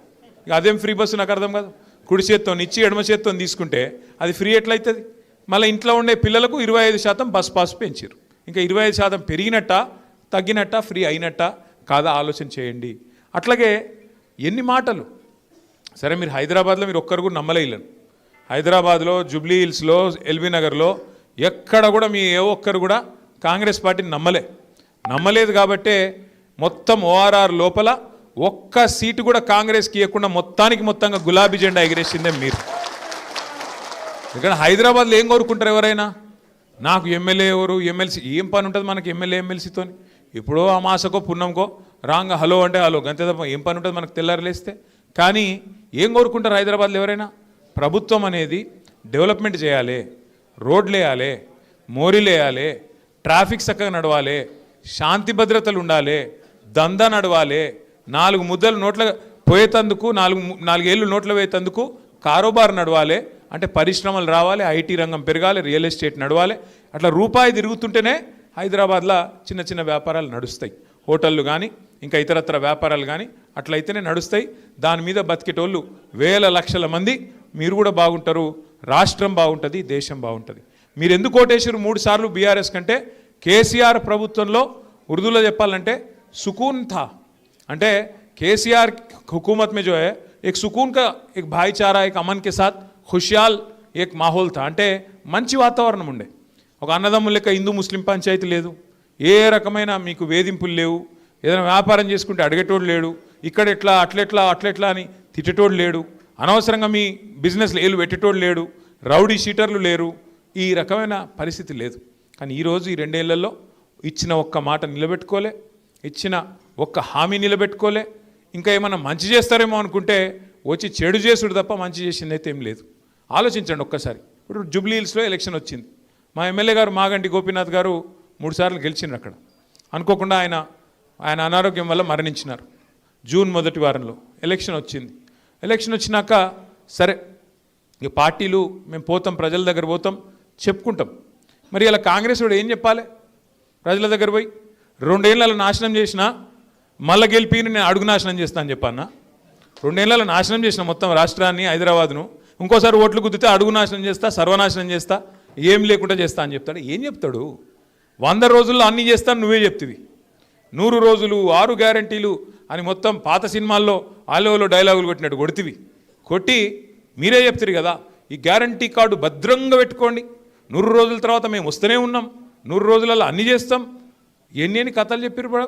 ఇక అదేం ఫ్రీ బస్సు నాకు అర్థం కాదు. కుడి చేత్తో ఇచ్చి ఎడమ చేత్తో తీసుకుంటే అది ఫ్రీ ఎట్లయితుంది? మళ్ళీ ఇంట్లో ఉండే పిల్లలకు ఇరవై ఐదు శాతం బస్ పాస్ పెంచారు ఇంకా ఇరవై ఐదు శాతం పెరిగినట్ట తగ్గినట్ట ఫ్రీ అయినట్ట? కాదా ఆలోచన చేయండి. అట్లాగే ఎన్ని మాటలు? సరే మీరు హైదరాబాద్లో మీరు ఒక్కరు కూడా నమ్మలేయలేను హైదరాబాద్లో జూబ్లీ హిల్స్లో ఎల్బీ నగర్లో ఎక్కడ కూడా మీ ఏ ఒక్కరు కూడా కాంగ్రెస్ పార్టీని నమ్మలే. నమ్మలేదు కాబట్టే మొత్తం ఓఆర్ఆర్ లోపల ఒక్క సీటు కూడా కాంగ్రెస్కి ఇవ్వకుండా మొత్తానికి మొత్తంగా గులాబీ జెండా ఎగిరేసిందే మీరు. ఇక్కడ హైదరాబాద్లో ఏం కోరుకుంటారు ఎవరైనా? నాకు ఎమ్మెల్యే ఎవరు? ఎమ్మెల్సీ ఏం పని ఉంటుంది మనకి ఎమ్మెల్యే ఎమ్మెల్సీతో ఎప్పుడో అమాసకో పున్నంకో రాంగ్ హలో అంటే హలో. గంతే తప్ప ఏం పని ఉంటుంది మనకు తెల్లారలేస్తే కానీ ఏం కోరుకుంటారు హైదరాబాద్లో ఎవరైనా? ప్రభుత్వం అనేది డెవలప్మెంట్ చేయాలి రోడ్లు వేయాలి మోరీలు వేయాలి ట్రాఫిక్ చక్కగా నడవాలి శాంతి భద్రతలు ఉండాలి దందా నడవాలి నాలుగు ముద్దలు నోట్ల పోయేతందుకు నాలుగు నాలుగేళ్ళు నోట్ల వేయేతందుకు కారోబార్ నడవాలి అంటే పరిశ్రమలు రావాలి ఐటీ రంగం పెరగాలి రియల్ ఎస్టేట్ నడవాలి. అట్లా రూపాయి తిరుగుతుంటేనే హైదరాబాద్లో చిన్న చిన్న వ్యాపారాలు నడుస్తాయి. హోటళ్ళు కానీ ఇంకా ఇతరత్ర వ్యాపారాలు కానీ అట్లయితేనే నడుస్తాయి దాని మీద బతికేటోళ్ళు వేల లక్షల మంది మీరు కూడా బాగుంటారు రాష్ట్రం బాగుంటుంది దేశం బాగుంటుంది మీరు ఎందుకు ఓటేసారు మూడు సార్లు బీఆర్ఎస్ కంటే కేసీఆర్ ప్రభుత్వంలో ఉర్దూలో చెప్పాలంటే సుకూన్ థా అంటే केसीआर हुकूमत में जो है एक सुकून का एक भाईचारा एक अमन के साथ खुशहाल एक माहौल था అంటే మంచి వాతావరణం ఉండే ఒక అన్నదమ్ముల లెక్క హిందూ ముస్లిం పంచాయతీ లేదు ఏ రకమైన మీకు వేధింపులు లేవు ఏదైనా వ్యాపారం చేసుకుంటే అడిగేటోడు లేడు ఇక్కడ ఎట్లా అట్లెట్లా అట్లెట్లా అని తిట్టేటోడు లేడు అనవసరంగా మీ బిజినెస్లో ఏలు పెట్టేటోడు లేడు రౌడీ షీటర్లు లేరు ఈ రకమైన పరిస్థితి లేదు. కానీ ఈరోజు ఈ రెండేళ్ళలో ఇచ్చిన ఒక్క మాట నిలబెట్టుకోలే ఇచ్చిన ఒక్క హామీ నిలబెట్టుకోలే ఇంకా ఏమన్నా మంచి చేస్తారేమో అనుకుంటే వచ్చి చెడు చేసుడు తప్ప మంచి చేసింది అయితే ఏం లేదు. ఆలోచించండి ఒక్కసారి. ఇప్పుడు జూబ్లీ హిల్స్లో ఎలక్షన్ వచ్చింది. మా ఎమ్మెల్యే గారు మాగంటి గోపీనాథ్ గారు మూడుసార్లు గెలిచిండ్రు అక్కడ. అనుకోకుండా ఆయన ఆయన అనారోగ్యం వల్ల మరణించినారు. జూన్ మొదటి వారంలో ఎలక్షన్ వచ్చింది. ఎలక్షన్ వచ్చినాక సరే ఇక పార్టీలు మేము పోతాం ప్రజల దగ్గర పోతాం చెప్పుకుంటాం. మరి ఇలా కాంగ్రెస్ వాడు ఏం చెప్పాలి? ప్రజల దగ్గర పోయి రెండేళ్ళలో నాశనం చేసినా మళ్ళా గెలిపి నేను అడుగు నాశనం చేస్తాను అని చెప్పన్నా రెండేళ్ళలో నాశనం చేసిన మొత్తం రాష్ట్రాన్ని హైదరాబాద్ను ఇంకోసారి ఓట్లు గుద్దితే అడుగు నాశనం చేస్తా సర్వనాశనం చేస్తా ఏం లేకుండా చేస్తా అని చెప్తాడు. ఏం చెప్తాడు? వంద రోజుల్లో అన్నీ చేస్తాను నువ్వే చెప్తివి. నూరు రోజులు ఆరు గ్యారంటీలు అని మొత్తం పాత సినిమాల్లో ఆలోలో డైలాగులు కొట్టినట్టు కొడితివి. కొట్టి మీరే చెప్తారు కదా ఈ గ్యారంటీ కార్డు భద్రంగా పెట్టుకోండి. నూరు రోజుల తర్వాత మేము వస్తూనే ఉన్నాం. నూరు రోజులలో అన్నీ చేస్తాం. ఎన్ని ఎన్ని కథలు చెప్పారు బా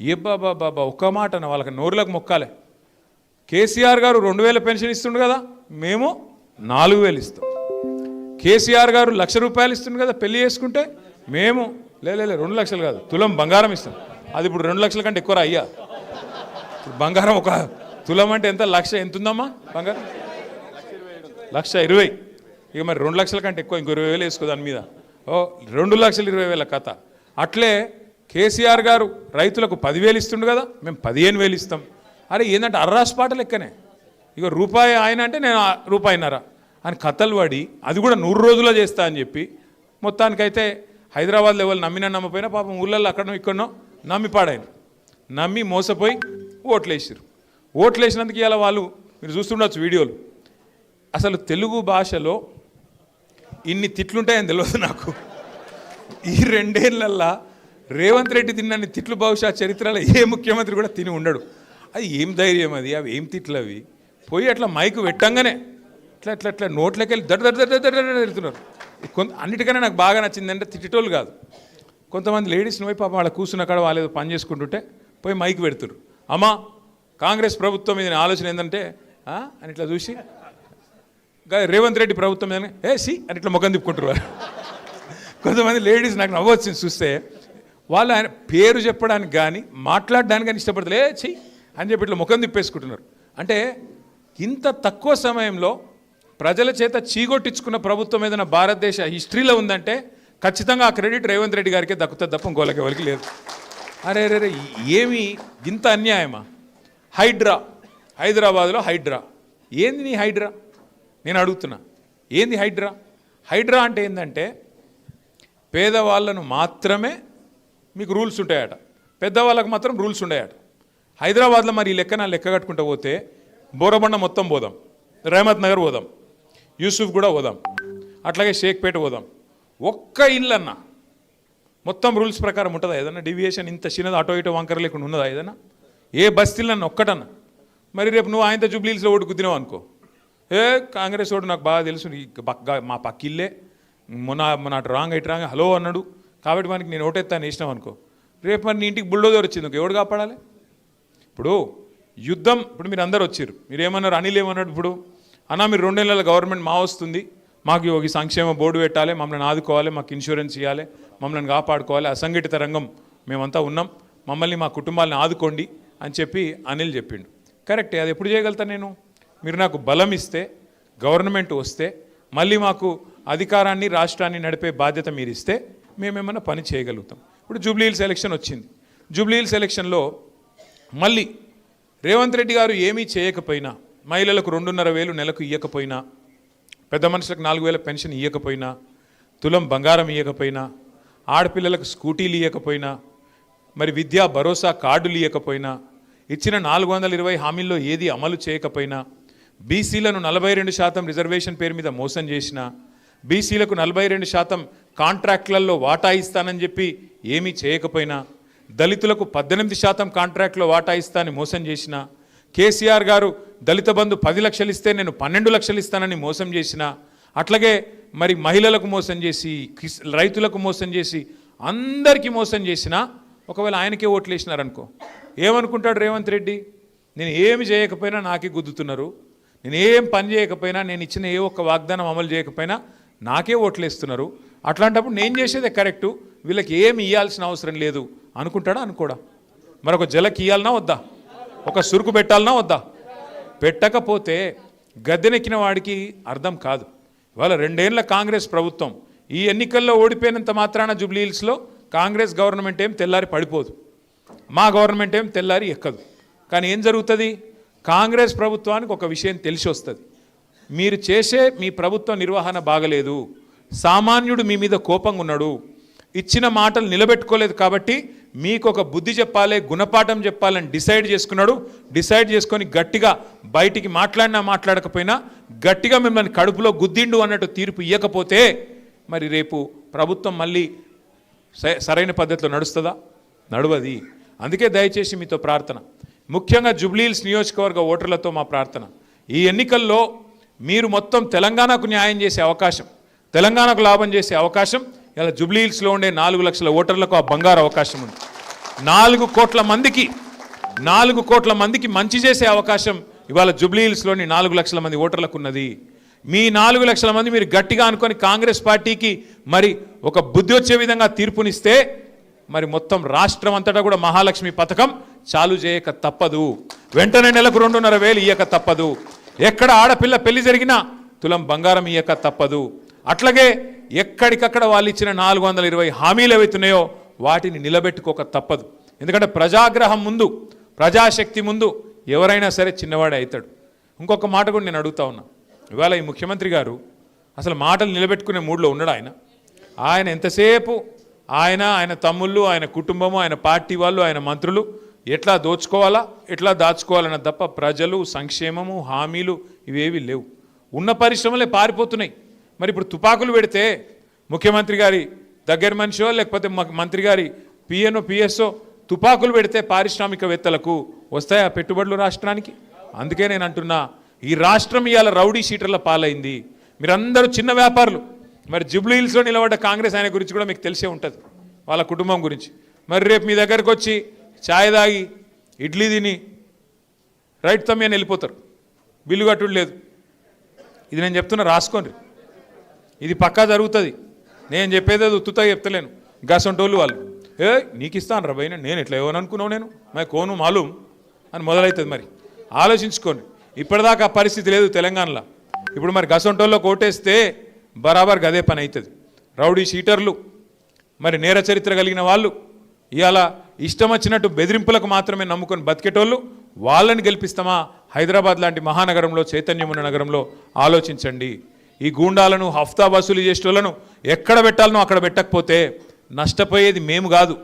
ఏ బాబా బాబా ఒక్క మాట అన్న వాళ్ళకి నోరులకు మొక్కాలే. కేసీఆర్ గారు రెండు వేల పెన్షన్ ఇస్తుండు కదా మేము నాలుగు వేలు ఇస్తాం. కేసీఆర్ గారు లక్ష రూపాయలు ఇస్తుండు కదా పెళ్ళి చేసుకుంటే మేము లే రెండు లక్షలు కాదు తులం బంగారం ఇస్తాం. అది ఇప్పుడు రెండు లక్షల కంటే ఎక్కువ అయ్యా బంగారం ఒక తులం అంటే ఎంత? లక్ష ఎంత ఉందమ్మా బంగారం? లక్ష ఇరవై. ఇక మరి రెండు లక్షల కంటే ఎక్కువ ఇంకో ఇరవై వేలు వేసుకో దాని మీద. ఓ రెండు లక్షలు ఇరవై వేల కథ. అట్లే కేసీఆర్ గారు రైతులకు పదివేలు ఇస్తుండు కదా మేము పదిహేను వేలు ఇస్తాం. అరే ఏంటంటే అర్రాస్ పాట లెక్కనే. ఇక రూపాయి ఆయన అంటే నేను ఆ రూపాయిన్నర అని కథలు పడి అది కూడా నూరు రోజుల్లో చేస్తా అని చెప్పి మొత్తానికైతే హైదరాబాద్ లెవెల్ నమ్మినా నమ్మపోయినా పాపం ఊళ్ళల్లో అక్కడనో ఇక్కడనో నమ్మి పాడాయన నమ్మి మోసపోయి ఓట్లేసారు ఓట్లేసినందుకు ఇలా వాళ్ళు మీరు చూస్తుండొచ్చు వీడియోలు అసలు తెలుగు భాషలో ఇన్ని తిట్లుంటాయని తెలియదు నాకు ఈ రెండేళ్ళల్లా రేవంత్ రెడ్డి తిన్నన్ని తిట్లు బహుశా చరిత్రలో ఏ ముఖ్యమంత్రి కూడా తిని ఉండడు అది ఏం ధైర్యం అది అవి ఏం తిట్లు అవి పోయి అట్లా మైకు పెట్టంగానే ఇట్లా ఇట్లా ఇట్లా నోట్లోకి వెళ్ళి దడ దడ దడ దడ దడ వెళ్తున్నారు కొంత అన్నిటికన్నా నాకు బాగా నచ్చిందంటే తిట్టేటోళ్ళు కాదు కొంతమంది లేడీస్ని పోయి పాపం వాళ్ళ కూర్చున్న కాడ వాళ్ళు ఏదో పని చేసుకుంటుంటే పోయి మైక్ పెడుతురు అమ్మా కాంగ్రెస్ ప్రభుత్వం మీద ఆలోచన ఏంటంటే అని ఇట్లా చూసి రేవంత్ రెడ్డి ప్రభుత్వం మీద ఏ సి అని ఇట్లా ముఖం తిప్పుకుంటారు కొంతమంది లేడీస్ నాకు నవ్వొచ్చింది చూస్తే వాళ్ళు ఆయన పేరు చెప్పడానికి కానీ మాట్లాడడానికి కానీ ఇష్టపడతలే చెయ్యి అని చెప్పి ఇట్లా ముఖం తిప్పేసుకుంటున్నారు. అంటే ఇంత తక్కువ సమయంలో ప్రజల చేత చీగొట్టించుకున్న ప్రభుత్వం ఏదైనా భారతదేశ హిస్టరీలో ఉందంటే ఖచ్చితంగా ఆ క్రెడిట్ రేవంత్ రెడ్డి గారికే దక్కుతుంది తప్ప ఇంకోళ్ళకి ఎవరికి లేదు. అరే అరే ఏమి? ఇంత అన్యాయమా? హైడ్రా. హైదరాబాద్లో హైడ్రా. ఏంది నీ హైడ్రా? నేను అడుగుతున్నా. ఏంది హైడ్రా? హైడ్రా అంటే ఏంటంటే పేదవాళ్ళను మాత్రమే మీకు రూల్స్ ఉంటాయట. పెద్దవాళ్ళకు మాత్రం రూల్స్ ఉన్నాయట హైదరాబాద్లో మరి ఈ లెక్కన లెక్క కట్టుకుంటూ పోతే బోరబండ మొత్తం పోదాం. రహమత్ నగర్ పోదాం. యూసుఫ్ కూడా పోదాం. అట్లాగే షేక్పేట పోదాం. ఒక్క ఇల్లు అన్న మొత్తం రూల్స్ ప్రకారం ఉంటుందా ఏదన్నా? డివియేషన్ ఇంత చిన్నది అటో ఇటో వంకర లేకుండా ఉన్నదా ఏదన్నా? ఏ బస్తీలన్న ఒక్కటన్నా. మరి రేపు నువ్వు ఆయనతో జూబ్లీహిల్స్లో ఓటు గుద్దినావు అనుకో. ఏ కాంగ్రెస్ ఓటు నాకు బాగా తెలుసు పక్క మా పక్కిల్లే మొన్న మొన్న అటు రాంగ్ ఇటు రాంగ్ హలో అన్నాడు. కాబట్టి మనకి నేను ఓటెత్తాను వేసినాం అనుకో. రేపు మరి నీ ఇంటికి బుల్డోజర్ వచ్చింది ఇంకో ఎవడు కాపాడాలి? ఇప్పుడు యుద్ధం ఇప్పుడు మీరు అందరు వచ్చారు. మీరు ఏమన్నారు అనిల్ ఏమన్నాడు ఇప్పుడు? అన్న మీరు రెండు నెలల గవర్నమెంట్ మా వస్తుంది. మాకు ఒక సంక్షేమ బోర్డు పెట్టాలి మమ్మల్ని ఆదుకోవాలి మాకు ఇన్సూరెన్స్ ఇవ్వాలి మమ్మల్ని కాపాడుకోవాలి అసంఘటిత రంగం మేమంతా ఉన్నాం మమ్మల్ని మా కుటుంబాలను ఆదుకోండి అని చెప్పి అనిల్ చెప్పిండు. కరెక్టే అది ఎప్పుడు చేయగలుగుతాను నేను? మీరు నాకు బలం ఇస్తే గవర్నమెంట్ వస్తే మళ్ళీ మాకు అధికారాన్ని రాష్ట్రాన్ని నడిపే బాధ్యత మీరు ఇస్తే మేమేమన్నా పని చేయగలుగుతాం. ఇప్పుడు జూబ్లీహిల్స్ ఎలక్షన్ వచ్చింది. జూబ్లీహిల్స్ ఎలక్షన్లో మళ్ళీ రేవంత్ రెడ్డి గారు ఏమీ చేయకపోయినా మహిళలకు రెండున్నర వేలు నెలకు ఇవ్వకపోయినా పెద్ద మనుషులకు నాలుగు వేల పెన్షన్ ఇవ్వకపోయినా తులం బంగారం ఇవ్వకపోయినా ఆడపిల్లలకు స్కూటీలు ఇవ్వకపోయినా మరి విద్యా భరోసా కార్డులు ఇవ్వకపోయినా ఇచ్చిన నాలుగు వందల ఇరవై హామీల్లో ఏది అమలు చేయకపోయినా బీసీలను నలభై రెండు శాతం రిజర్వేషన్ పేరు మీద మోసం చేసిన బీసీలకు నలభై రెండు శాతం కాంట్రాక్ట్లలో వాటా ఇస్తానని చెప్పి ఏమీ చేయకపోయినా దళితులకు పద్దెనిమిది శాతం కాంట్రాక్ట్లో వాటా ఇస్తానని మోసం చేసినా కేసీఆర్ గారు దళిత బంధు పది లక్షలు ఇస్తే నేను పన్నెండు లక్షలు ఇస్తానని మోసం చేసిన అట్లాగే మరి మహిళలకు మోసం చేసి రైతులకు మోసం చేసి అందరికీ మోసం చేసిన ఒకవేళ ఆయనకే ఓట్లు వేసినారనుకో ఏమనుకుంటాడు రేవంత్ రెడ్డి? నేను ఏమి చేయకపోయినా నాకే గుద్దుతున్నారు నేను ఏం పని చేయకపోయినా నేను ఇచ్చిన ఏ ఒక్క వాగ్దానం అమలు చేయకపోయినా నాకే ఓట్లు వేస్తున్నారు అట్లాంటప్పుడు నేను చేసేదే కరెక్టు వీళ్ళకి ఏమి ఇవ్వాల్సిన అవసరం లేదు అనుకుంటాడా అనుకోడా? మరొక జలకి ఇవ్వాలనా వద్దా? ఒక సురుకు పెట్టాలనా వద్దా? పెట్టకపోతే గద్దెనెక్కిన వాడికి అర్థం కాదు. ఇవాళ రెండేళ్ళ కాంగ్రెస్ ప్రభుత్వం ఈ ఎన్నికల్లో ఓడిపోయినంత మాత్రాన జూబ్లీహిల్స్లో కాంగ్రెస్ గవర్నమెంట్ ఏం తెల్లారి పడిపోదు. మా గవర్నమెంట్ ఏం తెల్లారి ఎక్కదు. కానీ ఏం జరుగుతుంది? కాంగ్రెస్ ప్రభుత్వానికి ఒక విషయం తెలిసి వస్తుంది మీరు చేసే మీ ప్రభుత్వ నిర్వహణ బాగలేదు. సామాన్యుడు మీ మీద కోపంగా ఉన్నాడు ఇచ్చిన మాటలు నిలబెట్టుకోలేదు కాబట్టి మీకు ఒక బుద్ధి చెప్పాలి గుణపాఠం చెప్పాలని డిసైడ్ చేసుకున్నాడు. డిసైడ్ చేసుకొని గట్టిగా బయటికి మాట్లాడినా మాట్లాడకపోయినా గట్టిగా మిమ్మల్ని కడుపులో గుద్దిండు అన్నట్టు తీర్పు ఇవ్వకపోతే మరి రేపు ప్రభుత్వం మళ్ళీ స- సరైన పద్ధతిలో నడుస్తుందా? నడవది. అందుకే దయచేసి మీతో ప్రార్థన. ముఖ్యంగా జుబ్లీహిల్స్ నియోజకవర్గ ఓటర్లతో మా ప్రార్థన. ఈ ఎన్నికల్లో మీరు మొత్తం తెలంగాణకు న్యాయం చేసే అవకాశం తెలంగాణకు లాభం చేసే అవకాశం ఇలా జుబ్లీహిల్స్లో ఉండే నాలుగు లక్షల ఓటర్లకు ఆ బంగారు అవకాశం ఉంది. నాలుగు కోట్ల మందికి నాలుగు కోట్ల మందికి మంచి చేసే అవకాశం ఇవాళ జుబ్లీహిల్స్లోని నాలుగు లక్షల మంది ఓటర్లకు ఉన్నది మీ నాలుగు లక్షల మంది మీరు గట్టిగా అనుకొని కాంగ్రెస్ పార్టీకి మరి ఒక బుద్ధి వచ్చే విధంగా తీర్పునిస్తే మరి మొత్తం రాష్ట్రం అంతటా కూడా మహాలక్ష్మి పథకం చాలు చేయక తప్పదు. వెంటనే నెలకు రెండున్నర వేలు ఇయ్యక తప్పదు. ఎక్కడ ఆడపిల్ల పెళ్ళి జరిగినా తులం బంగారం ఇయ్యక తప్పదు. అట్లాగే ఎక్కడికక్కడ వాళ్ళు ఇచ్చిన నాలుగు వందల ఇరవై హామీలు ఏవైతున్నాయో వాటిని నిలబెట్టుకోక తప్పదు. ఎందుకంటే ప్రజాగ్రహం ముందు ప్రజాశక్తి ముందు ఎవరైనా సరే చిన్నవాడే అవుతాడు ఇంకొక మాట కూడా నేను అడుగుతా ఉన్నా. ఇవాళ ఈ ముఖ్యమంత్రి గారు అసలు మాటలు నిలబెట్టుకునే మూడ్లో ఉన్నాడు ఆయన? ఆయన ఎంతసేపు ఆయన ఆయన తమ్ముళ్ళు ఆయన కుటుంబము ఆయన పార్టీ వాళ్ళు ఆయన మంత్రులు ఎట్లా దోచుకోవాలా ఎట్లా దాచుకోవాలన్న తప్ప ప్రజలు సంక్షేమము హామీలు ఇవేవి లేవు. ఉన్న పరిశ్రమలే పారిపోతున్నాయి. మరి ఇప్పుడు తుపాకులు పెడితే ముఖ్యమంత్రి గారి దగ్గర మనిషో లేకపోతే మంత్రి గారి పిఎన్ఓ పిఎస్ఓ తుపాకులు పెడితే పారిశ్రామికవేత్తలకు వస్తాయా పెట్టుబడులు రాష్ట్రానికి? అందుకే నేను అంటున్నా ఈ రాష్ట్రం ఇవాళ రౌడీ షీటర్ల పాలైంది. మీరందరూ చిన్న వ్యాపారులు. మరి జుబ్లీ హిల్స్లో నిలబడ్డ కాంగ్రెస్ ఆయన గురించి కూడా మీకు తెలిసే ఉంటుంది వాళ్ళ కుటుంబం గురించి. మరి రేపు మీ దగ్గరకు వచ్చి ఛాయ్ తాగి ఇడ్లీ తిని రైట్ తమ్మి అని వెళ్ళిపోతారు. బిల్లు కట్టుడు లేదు. ఇది నేను చెప్తున్నా రాసుకోండి. ఇది పక్కా జరుగుతుంది. నేను చెప్పేది అది ఉత్తుతా చెప్తలేను. గసంటోళ్ళు వాళ్ళు ఏ నీకు ఇస్తాను రా నేను ఎట్లా ఇవ్వను అనుకున్నావు నేను? మరి కోను మాలూం అని మొదలవుతుంది మరి. ఆలోచించుకోండి. ఇప్పటిదాకా పరిస్థితి లేదు తెలంగాణలో. ఇప్పుడు మరి గసంటోల్లో కోటేస్తే బరాబర్ గదే పని అవుతుంది రౌడీ షీటర్లు మరి నేర చరిత్ర కలిగిన వాళ్ళు ఇవాళ ఇష్టం వచ్చినట్టు బెదిరింపులకు మాత్రమే నమ్ముకొని బతికేటోళ్ళు వాళ్ళని గెలిపిస్తామా? హైదరాబాద్ లాంటి మహానగరంలో చైతన్యం ఉన్న నగరంలో ఆలోచించండి. ఈ గూండాలను హఫ్తా వసూలు చేసేటోళ్ళను ఎక్కడ పెట్టాలనో అక్కడ పెట్టకపోతే నష్టపోయేది మేము కాదు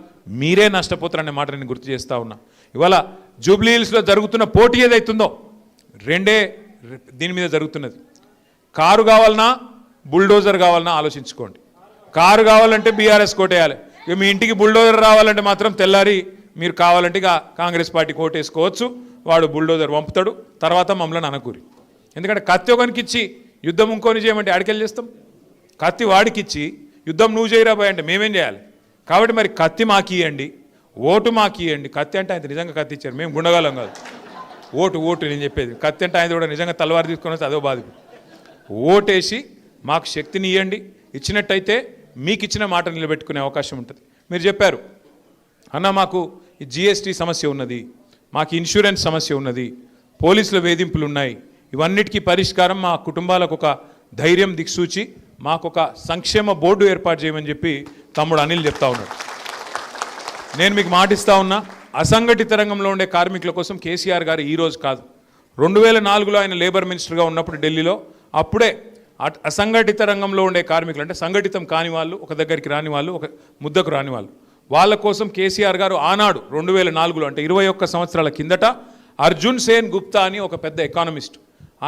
మీరే నష్టపోతారనే మాట నేను గుర్తు చేస్తా ఉన్నా. ఇవాళ జూబ్లీ హిల్స్లో జరుగుతున్న పోటీ ఏదైతుందో రెండే దీని మీద జరుగుతున్నది. కారు కావాలన్నా బుల్డోజర్ కావాలన్నా ఆలోచించుకోండి. కారు కావాలంటే బీఆర్ఎస్ కోటేయాలి. ఇక మీ ఇంటికి బుల్డోజర్ రావాలంటే మాత్రం తెల్లారి మీరు కావాలంటే ఇక కాంగ్రెస్ పార్టీ కోటేసుకోవచ్చు. వాడు బుల్డోజర్ పంపుతాడు తర్వాత మమ్మల్ని అనకూరి. ఎందుకంటే కత్తి ఒకనికి ఇచ్చి యుద్ధం ఇంకోని చేయమంటే ఆడికెళ్ళి చేస్తాం? కత్తి వాడికిచ్చి యుద్ధం నువ్వు చేయరా పోయి అంటే మేమేం చేయాలి? కాబట్టి మరి కత్తి మాకు ఇవ్వండి ఓటు మాకు ఇవ్వండి కత్తి అంటే ఆయన నిజంగా కత్తి ఇచ్చారు మేము గుండగాలం కాదు. ఓటు ఓటు నేను చెప్పేది. కత్తి అంటే ఆయన కూడా నిజంగా తలవారు తీసుకొని వస్తే అదో బాధ ఓటేసి మాకు శక్తిని ఇవ్వండి ఇచ్చినట్టయితే మీకు ఇచ్చిన మాట నిలబెట్టుకునే అవకాశం ఉంటుంది. మీరు చెప్పారు అన్న మాకు జిఎస్టీ సమస్య ఉన్నది మాకు ఇన్సూరెన్స్ సమస్య ఉన్నది పోలీసుల వేధింపులు ఉన్నాయి ఇవన్నిటికీ పరిష్కారం మా కుటుంబాలకు ఒక ధైర్యం దిక్సూచి మాకు ఒక సంక్షేమ బోర్డు ఏర్పాటు చేయమని చెప్పి తమ్ముడు అనిల్ చెప్తా ఉన్నాడు. నేను మీకు మాటిస్తా ఉన్నా అసంఘటిత రంగంలో ఉండే కార్మికుల కోసం కేసీఆర్ గారు ఈరోజు కాదు. రెండు వేల నాలుగులో ఆయన లేబర్ మినిస్టర్గా ఉన్నప్పుడు ఢిల్లీలో అప్పుడే అసంఘటిత రంగంలో ఉండే కార్మికులు అంటే సంఘటితం కాని వాళ్ళు ఒక దగ్గరికి రాని వాళ్ళు ఒక ముద్దకు రాని వాళ్ళు వాళ్ళ కోసం కేసీఆర్ గారు ఆనాడు రెండు వేల నాలుగులో అంటే ఇరవై ఒక్క సంవత్సరాల కిందట అర్జున్ సేన్ గుప్తా అని ఒక పెద్ద ఎకానమిస్ట్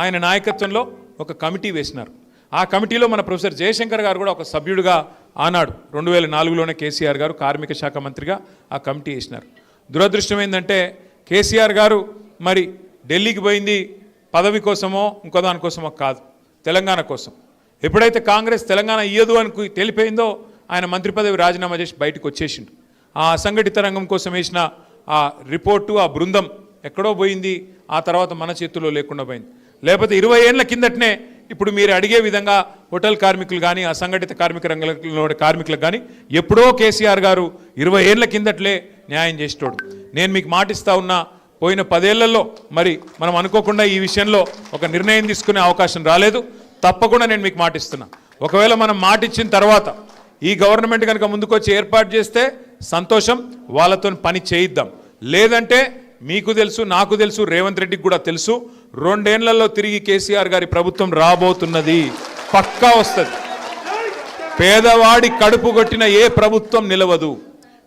ఆయన నాయకత్వంలో ఒక కమిటీ వేసినారు. ఆ కమిటీలో మన ప్రొఫెసర్ జయశంకర్ గారు కూడా ఒక సభ్యుడిగా ఆనాడు రెండు వేల నాలుగులోనే కేసీఆర్ గారు కార్మిక శాఖ మంత్రిగా ఆ కమిటీ వేసినారు. దురదృష్టం ఏంటంటే కేసీఆర్ గారు మరి ఢిల్లీకి పోయింది పదవి కోసమో ఇంకో దానికోసమో కాదు తెలంగాణ కోసం. ఎప్పుడైతే కాంగ్రెస్ తెలంగాణ ఇయ్యదు అని తెలిపోయిందో ఆయన మంత్రి పదవి రాజీనామా చేసి బయటకు వచ్చేసిండు. ఆ అసంఘటిత రంగం కోసం వేసిన ఆ రిపోర్టు ఆ బృందం ఎక్కడో పోయింది ఆ తర్వాత మన చేతుల్లో లేకుండా పోయింది. లేకపోతే ఇరవై ఏళ్ళ కిందటనే ఇప్పుడు మీరు అడిగే విధంగా హోటల్ కార్మికులు కానీ అసంఘటిత కార్మిక రంగంలో కార్మికులకు కానీ ఎప్పుడో కేసీఆర్ గారు ఇరవై ఏళ్ళ కిందట్లే న్యాయం చేసేటోడు. నేను మీకు మాటిస్తా ఉన్నా పోయిన పదేళ్ళలో మరి మనం అనుకోకుండా ఈ విషయంలో ఒక నిర్ణయం తీసుకునే అవకాశం రాలేదు. తప్పకుండా నేను మీకు మాటిస్తున్నా. ఒకవేళ మనం మాటిచ్చిన తర్వాత ఈ గవర్నమెంట్ కనుక ముందుకొచ్చి ఏర్పాటు చేస్తే సంతోషం వాళ్ళతో పని చేయిద్దాం. లేదంటే మీకు తెలుసు నాకు తెలుసు రేవంత్ రెడ్డికి కూడా తెలుసు. రెండేళ్ళలో తిరిగి కేసీఆర్ గారి ప్రభుత్వం రాబోతున్నది. పక్కా వస్తుంది. పేదవాడి కడుపు కొట్టిన ఏ ప్రభుత్వం నిలవదు.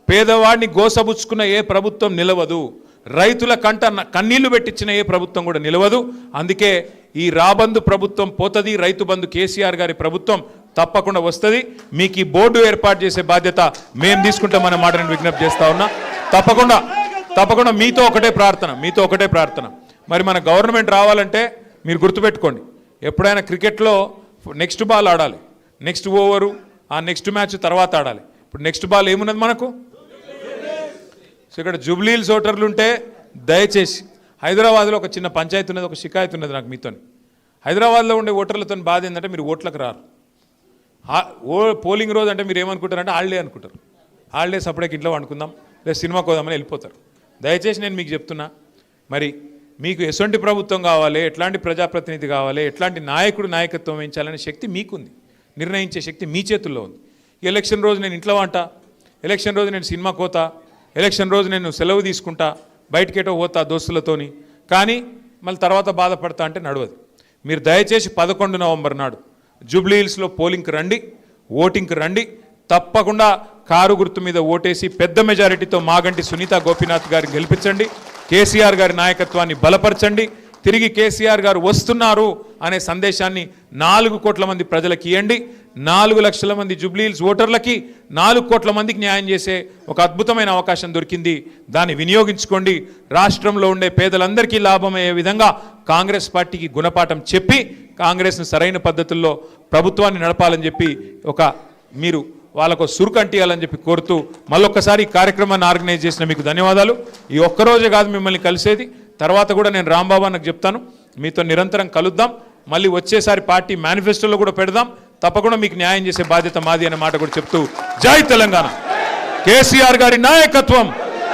పేదవాడిని గోసబుచ్చుకున్న ఏ ప్రభుత్వం నిలవదు. రైతుల కంట కన్నీళ్ళు పెట్టించిన ఏ ప్రభుత్వం కూడా నిలవదు. అందుకే ఈ రాబందు ప్రభుత్వం పోతుంది రైతు బంధు కేసీఆర్ గారి ప్రభుత్వం తప్పకుండా వస్తుంది. మీకు ఈ బోర్డు ఏర్పాటు చేసే బాధ్యత మేము తీసుకుంటామన్న మాటను విజ్ఞప్తి చేస్తా ఉన్నా. తప్పకుండా తప్పకుండా మీతో ఒకటే ప్రార్థన మీతో ఒకటే ప్రార్థన. మరి మన గవర్నమెంట్ రావాలంటే మీరు గుర్తుపెట్టుకోండి. ఎప్పుడైనా క్రికెట్లో నెక్స్ట్ బాల్ ఆడాలి. నెక్స్ట్ ఓవరు ఆ నెక్స్ట్ మ్యాచ్ తర్వాత ఆడాలి. ఇప్పుడు నెక్స్ట్ బాల్ ఏమున్నది మనకు? సో ఇక్కడ జూబ్లీహిల్స్ ఓటర్లు ఉంటే దయచేసి హైదరాబాద్లో ఒక చిన్న పంచాయతీ ఉన్నది ఒక షికాయత్ ఉన్నది నాకు మీతో హైదరాబాద్లో ఉండే ఓటర్లతో బాధ ఏంటంటే మీరు ఓట్లకు రారు. ఓ పోలింగ్ రోజు అంటే మీరు ఏమనుకుంటారంటే హాలిడే అనుకుంటారు. హాలిడేస్ సపరేట్ ఇంట్లో వండుకుందాం లేదా సినిమాకి కోదామని వెళ్ళిపోతారు. దయచేసి నేను మీకు చెప్తున్నా. మరి మీకు ఎటువంటి ప్రభుత్వం కావాలి ఎట్లాంటి ప్రజాప్రతినిధి కావాలి ఎట్లాంటి నాయకుడు నాయకత్వం వహించాలనే శక్తి మీకుంది. నిర్ణయించే శక్తి మీ చేతుల్లో ఉంది. ఎలక్షన్ రోజు నేను ఇంట్లో వంట ఎలక్షన్ రోజు నేను సినిమా కోత ఎలక్షన్ రోజు నేను సెలవు తీసుకుంటా బయటకేటో పోతా దోస్తులతోని. కానీ మళ్ళీ తర్వాత బాధపడతా అంటే నడవదు. మీరు దయచేసి పదకొండు నవంబర్ నాడు జూబ్లీ హిల్స్లో పోలింగ్కి రండి ఓటింగ్కి రండి తప్పకుండా కారు గుర్తు మీద ఓటేసి పెద్ద మెజారిటీతో మాగంటి సునీత గోపీనాథ్ గారిని గెలిపించండి. కేసీఆర్ గారి నాయకత్వాన్ని బలపరచండి. తిరిగి కేసీఆర్ గారు వస్తున్నారు అనే సందేశాన్ని నాలుగు కోట్ల మంది ప్రజలకు ఇవ్వండి నాలుగు లక్షల మంది జుబ్లీల్స్ ఓటర్లకి నాలుగు కోట్ల మందికి న్యాయం చేసే ఒక అద్భుతమైన అవకాశం దొరికింది. దాన్ని వినియోగించుకోండి. రాష్ట్రంలో ఉండే పేదలందరికీ లాభమయ్యే విధంగా కాంగ్రెస్ పార్టీకి గుణపాఠం చెప్పి కాంగ్రెస్ను సరైన పద్ధతుల్లో ప్రభుత్వాన్ని నడపాలని చెప్పి ఒక మీరు వాళ్ళకు సురుకు అంటియాలని చెప్పి కోరుతూ మళ్ళొక్కసారి ఈ కార్యక్రమాన్ని ఆర్గనైజ్ చేసిన మీకు ధన్యవాదాలు. ఈ ఒక్కరోజే కాదు మిమ్మల్ని కలిసేది. తర్వాత కూడా నేను రాంబాబు అన్నకు చెప్తాను. మీతో నిరంతరం కలుద్దాం. మళ్ళీ వచ్చేసారి పార్టీ మేనిఫెస్టోలో కూడా పెడదాం. తప్పకుండా మీకు న్యాయం చేసే బాధ్యత మాది అనే మాట కూడా చెప్తూ జై తెలంగాణ. కేసీఆర్ గారి నాయకత్వం.